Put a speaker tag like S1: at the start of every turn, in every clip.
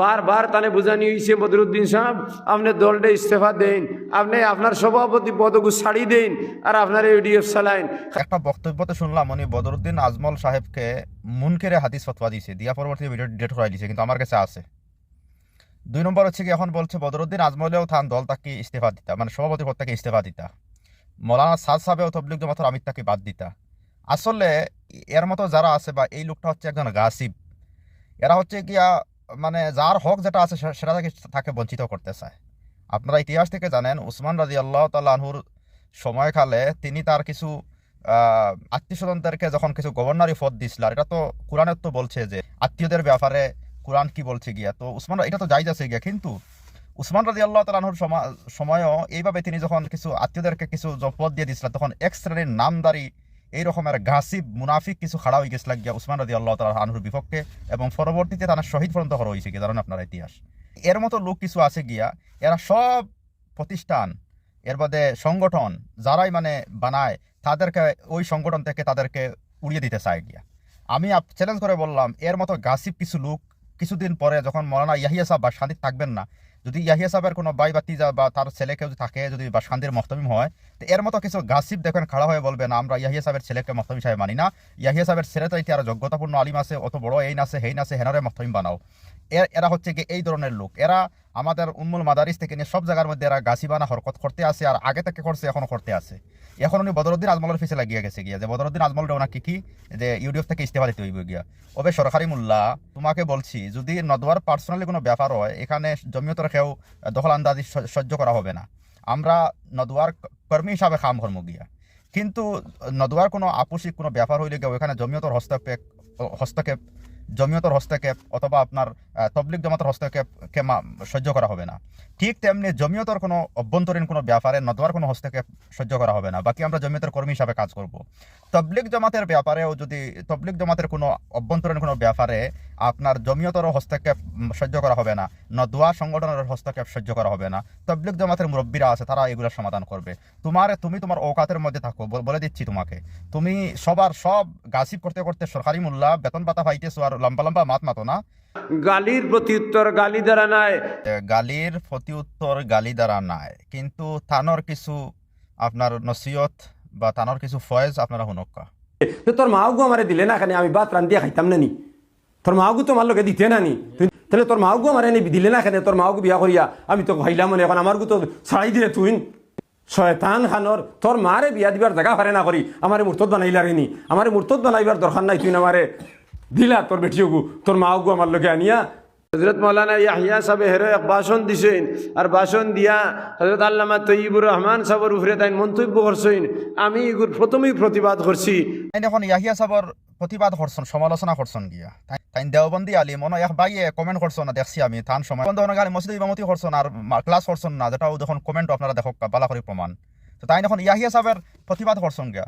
S1: বারবার তানে বুঝানি হয়েছে বদরুদ্দিন সাহেব, আপনি দলটা ইস্তফা দেন, আপনি আপনার সভাপতি পদকু ছাড়ি দেন, আর আপনার ইউডিএফ চালাইন
S2: একটা বক্তব্যতে শুনলাম উনি বদরুদ্দিন আজমল সাহেবকে মুনকেরে হাদিস ফতোয়া দিয়েছে, দিয়া পরবর্তী ভিডিও ডেট করাই দিয়েছে, কিন্তু আমার কাছে আছে। দুই নম্বর হচ্ছে কি, এখন বলছে বদরুদ্দিন আজমলেও থান দল তাকে ইস্তফা দিতা মানে সভাপতি পদ থেকে ইস্তফা দিতা। মৌলানা সাদ সাহেবেও তবলিক জমাতর আমির তাকে বাদ দিতা। আসলে এর মতো যারা আছে বা এই লোকটা হচ্ছে একজন গাসিব। এরা হচ্ছে গিয়া মানে যার হক যেটা আছে সেটা থেকে তাকে বঞ্চিত করতে চায় আপনারা ইতিহাস থেকে জানেন, উসমান রাজি আল্লাহ তাল্লাহুর সময়কালে তিনি তার কিছু আত্মীয় স্বজনদেরকে যখন কিছু গভর্নরি পদ দিছিল, আর এটা তো কোরআনের তো বলছে যে আত্মীয়দের ব্যাপারে কোরআন কি বলছে গিয়া। তো উসমান, এটা তো যাই যাচ্ছে গিয়া, কিন্তু উসমান রাজি আল্লাহ তালাহুর সময়ও এইভাবে তিনি যখন কিছু আত্মীয়দেরকে কিছু পদ দিয়ে দিছিল, তখন এক শ্রেণির নামদারি এই রকমের গাসিব মুনাফিক কিছু খাড়া হয়ে গেছিল গিয়া উসমান রাজি আল্লাহ তালা আনহুর বিপক্ষে এবং পরবর্তীতে তারা শহীদ পর্যন্ত হওয়া হয়েছে জানেন আপনার ইতিহাস। এর মতো লোক কিছু আছে গিয়া, এরা সব প্রতিষ্ঠান, এর বাদে সংগঠন, যারাই মানে বানায়, তাদেরকে ওই সংগঠন থেকে তাদেরকে উড়িয়ে দিতে চায় গিয়া। আমি চ্যালেঞ্জ করে বললাম, এর মতো গাসিব কিছু লোক কিছুদিন পরে যখন মৌলানা ইয়াহিয়া সাহেব বা শান্তি থাকবেন না যদি ইয়াহিয়া সাহেবের কোনো বাই বাতিজা বা তার ছেলে কেউ থাকে, যদি বা শান্তির মহতমিম হয়, তো এর মতো কিছু গাসিব দেখেন খাড়া হয়ে বলবে, না, আমরা ইয়াহিয়া সাহেবের ছেলেকে মহতমিম সাহেব মানি না। ইয়াহিয়া সাহেবের ছেলে তো আর যোগ্যতাপূর্ণ আলিম আছে, অত বড় এই নাছে হেই নাছে হেনারে মহতমিম বানাও। এরা হচ্ছে কি এই ধরনের লোক। এরা আমাদের উন্মুল মাদারিস থেকে নিয়ে সব জায়গার মধ্যে এরা গাছিবানা হরকত করতে আছে আর আগে থেকে করছে, এখনও করতে আছে এখন উনি বদরুদ্দিন আজমলের পিছে লাগিয়ে গেছে গিয়া। যে বদরুদ্দিন আজমল ওনাকে কি? যে ইউডিএফ থেকে ইস্তেফা দিতে হইব গিয়া। ওবে সরকারি মূল্যা তোমাকে বলছি, যদি নদওয়ার পার্সোনালি কোনো ব্যাপার হয়, এখানে জমিয়তের কেউ দখল আন্দাজি সহ্য করা হবে না। আমরা নদওয়ার কর্মী হিসাবে কাম কর্ম গিয়া। কিন্তু নদওয়ার কোনো আপসিক কোনো ব্যাপার হইলে গিয়ে ওখানে জমিয়তর হস্তক্ষেপ হস্তক্ষেপ জমিয়তর হস্তক্ষেপ অথবা আপনার তবলিক জমাতর হস্তক্ষেপকে সহ্য করা হবে না। ঠিক তেমনি জমিয়তর কোনো অভ্যন্তরীণ কোনো ব্যাপারে নদওয়ার কোনো হস্তক্ষেপ সহ্য করা হবে না। বাকি আমরা জমিয়তের কর্মী হিসাবে কাজ করব। তবলিক জমাতের ব্যাপারেও যদি তবলিক জমাতের কোনো অভ্যন্তরীণ কোনো ব্যাপারে আপনার জমিয়তরও হস্তক্ষেপ সহ্য করা হবে না নদওয়া সংগঠনের হস্তক্ষেপ সহ্য করা হবে না তবলিক জমাতের মুরব্বীরা আছে তারা এগুলোর সমাধান করবে। তোমার তুমি তোমার ঔকাতের মধ্যে থাকো বলে দিচ্ছি তোমাকে। তুমি সবার সব গাছিপ করতে করতে সরকারি মূল্যা বেতন পাতা পাইতেছো আর লম্বা লম্বা মাত মাতো না?
S1: গালির প্রতি উত্তর গালি দ্বারা নাই।
S2: গালির প্রতি উত্তর গালি দ্বারা নাই। কিন্তু থানোর কিছু আপনার নসিয়ত বা থানোর কিছু ফয়েজ আপনারা শুনক্কা
S1: তো তোর মাওগু আমারে দিলে না খানি আমি ভাত রান্ধিয়া খাইতাম না নি তোর মাওগু তো আমার লোকে দিতে না নি তুই তাহলে তোর মাওগু আমারে নি দিলে না খানে তোর মাওগু বিয়া করিয়া আমি তো খাইলাম মনে এখন আমার গু তো ছাড়াই দিলে তুই। শয়তান খানর তোর মারে বিয়া দিবার জায়গা পারে না করি। আমারে মূর্তত বানাইলারে নি। আমারে মূর্তত বানাইবার দরকার নাই তুই না আমারে দিলা তোর বেটিওগু তোর মাওগু আমার লোকে আনিয়া। হজরত মৌলানা ইয়াহিয়া সাহেব হেরো এক ভাষণ দিছেন। আর ভাষণ দিয়া হজরত আল্লামা তৈবুর রহমান সাহেবের উপরে তাই মন্তব্য করছেন। আমি এগুর প্রথমেই প্রতিবাদ করছি।
S2: এখন ইয়াহিয়া সাবর প্রতিবাদ করছেন, সমালোচনা করছেন গিয়া। তাই- দেওবন্দি আলী মনে এক বাইয়ে কমেন্ট করছেন না, দেখছি আমি, থান সময়। বন্ধ গালি মসজিদ ইমামতি করছেন আর ক্লাস করছেন না যেটাও যখন কমেন্ট আপনারা দেখো বালা করে প্রমাণ। তো তাই এখন ইয়াহিয়া সাহেবের প্রতিবাদ করছেন গিয়া।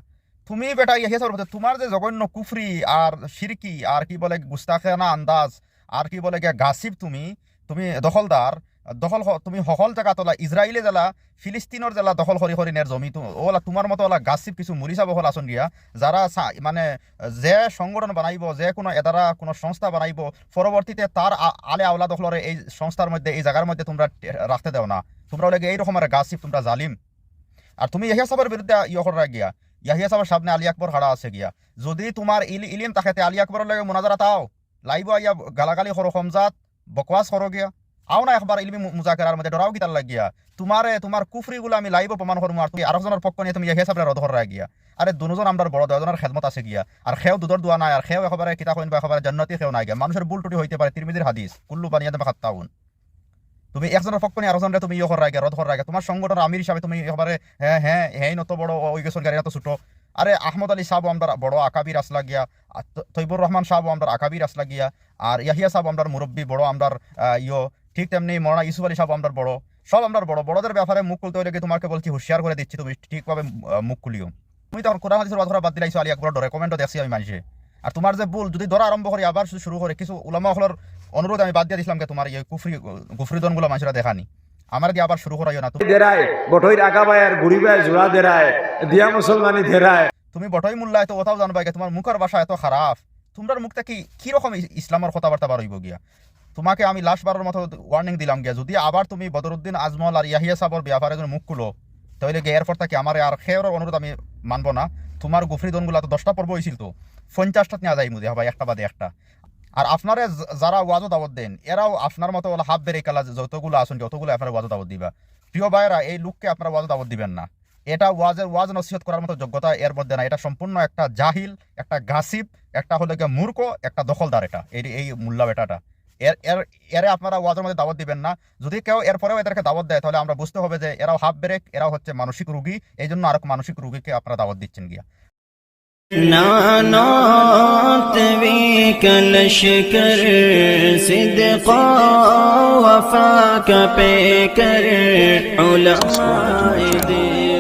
S2: তুমি বেটা ইয়াহিয়া সাহেবের তোমার যে জঘন্য কুফরি আর সিরকি, আর কি বলে গুস্তাখানা আন্দাজ, আর কি বলে গিয়া গাসিব তুমি তুমি দখলদার দখল তুমি সকল জায়গা তোলা ইসরায়েলে জেলা ফিলিস্তিনের জেলা দখল করি করি নের জমি ওলা তোমার মতো ওলা গাছিব কিছু মুরিসা বহল আসন গিয়া যারা মানে যে সংগঠন বানাইব, যে কোনো এদারা কোনো সংস্থা বানাইব পরবর্তীতে তার আলে আওলা দখলরে এই সংস্থার মধ্যে, এই জায়গার মধ্যে তোমরা রাখতে দেও না। তোমরা ওলে এই রকমের গাছিব তোমরা জালিম। আর তুমি ইয়াহিয়া সাহেবের বিরুদ্ধে ইয়ে করা গিয়া। ইয়াহিয়া সাহেবের সামনে আলী আকবর হারা আছে গিয়া। যদি তোমার ইল- ইলিম তাকাতে আলী আকবরের লাগে মোনাজারা তাও লাইব আইয়া গালাগালি করো সমজাত বকওয়াস করো গিয়া। আও একবার ইলমি মু- মুজাকেরার মধ্যে ডরাও গিতার লাগিয়া। তোমারে তোমার কুফরি গুলো আমি লাইব প্রমাণ করব আর তুমি আরেকজনের পক্ষ নিয়ে, তুমি করা গিয়া। আরে দুজন আমরা বড় দুজনের খেদমত আছে গিয়া। আর খেও দুধর দোয়া নাই আর খেও একেবারে কিতা কইন বা জান্নাতি খেও নাই গিয়া। মানুষের ভুল ত্রুটি হইতে পারে তিরমিজির হাদিস কুল্লু দেবে তুমি একজনের পক্ষ নিয়ে আরেকজনের তুমি ইয়ে করা গিয়া তোমার সংগঠনের আমির হিসাবে তুমি একেবারে হ্যাঁ হ্যাঁ হ্যাঁ নত বড় ওই গেছন গাড়ি এত ছোট। আরে আহমদ আলী সাহেব আমরা বড় আকাবির আসলা গিয়া। তৈবুর রহমান সাহেব আমরা আকাবির আসলা গিয়া। আর ইয়াহিয়া সাহেব আমরা মুরব্বী বড় আমরা ইয়ো ঠিক তেমনি মরানা ইউসুফ আলী সাহেব আমরা বড় সব আমরা বড়। বড়দের ব্যাপারে মুখ খুলতে হলে তোমাকে বলছি হুঁশিয়ার করে দিচ্ছি তুমি ঠিকভাবে মুখ খুলিও। তুমি তখন কোরআন হাদিসের কথা বাদ দিলাইছো আলী আকবর ডরে কমেন্টও দেখছি আমি মানুষে আর তোমার যে ভুল যদি ধরা আরম্ভ করি আবার শুরু করে কিছু উলামা হলের অনুরোধ আমি বাদ দিয়ে দিছিলাম কে তোমার এই কুফরি গুফরিদনগুলো মানুষরা দেখানি। আমার দিয়ে আবার শুরু করাইও না? তুমি
S1: দেরায় বটইর আগা বায়ার গুড়ি বায় জোড়া দেরায় দিয়া মুসলমানি দেরায়।
S2: তুমি বটই মূল্য এত কথাও জানবা গে তোমার মুখের ভাষা এত খারাপ। তোমরার মুখটা কি কীরকম ইসলামের কথাবার্তা বার হইব গিয়া? তোমাকে আমি লাস্ট বারের মতো ওয়ার্নিং দিলাম গিয়া যদি আবার তুমি বদরুদ্দিন আজমল আর ইয়াহিয়া সাবর ব্যাপারে মুখ খুলো, তাহলে গিয়ে এরপর তাকে আমার আর খেয়ের অনুরোধ আমি মানবো না। তোমার গুফরি দনগুলা তো দশটা পর্ব হয়েছিল তো, পঞ্চাশটা নেওয়া যায় মুদি ভাই একটা বাদে একটা। আর আপনারা যারা ওয়াজও দাওয়াত দেন, এরাও আপনার মতো ওলা হাফ বেড়ে কালা যতগুলো আসুন যতগুলো আপনারা ওয়াজও দাওয়াত দিবা। প্রিয় ভাইরা এই লোককে আপনারা ওয়াজও দাওয়াত দিবেন না। এটা ওয়াজের ওয়াজ নসিহত করার মতো যোগ্যতা এর মধ্যে না এটা সম্পূর্ণ একটা জাহিল, একটা গাসিব একটা হলো গিয়ে মূর্খ, একটা দখলদার এটা। এই এই মোল্লা বেটাটা। এর এর এরে আপনারা ওয়াজের মধ্যে দাওয়াত দিবেন না যদি কেউ এরপরেও এদেরকে দাওয়াত দেয় তাহলে আমরা বুঝতে হবে যে এরাও হাফ ব্রেক এরাও হচ্ছে মানসিক রুগী এই জন্য আরো মানসিক রুগীকে আপনারা দাওয়াত দিচ্ছেন গিয়া
S3: نعنات بك لشكر صدقا وفاك بكر علماء دين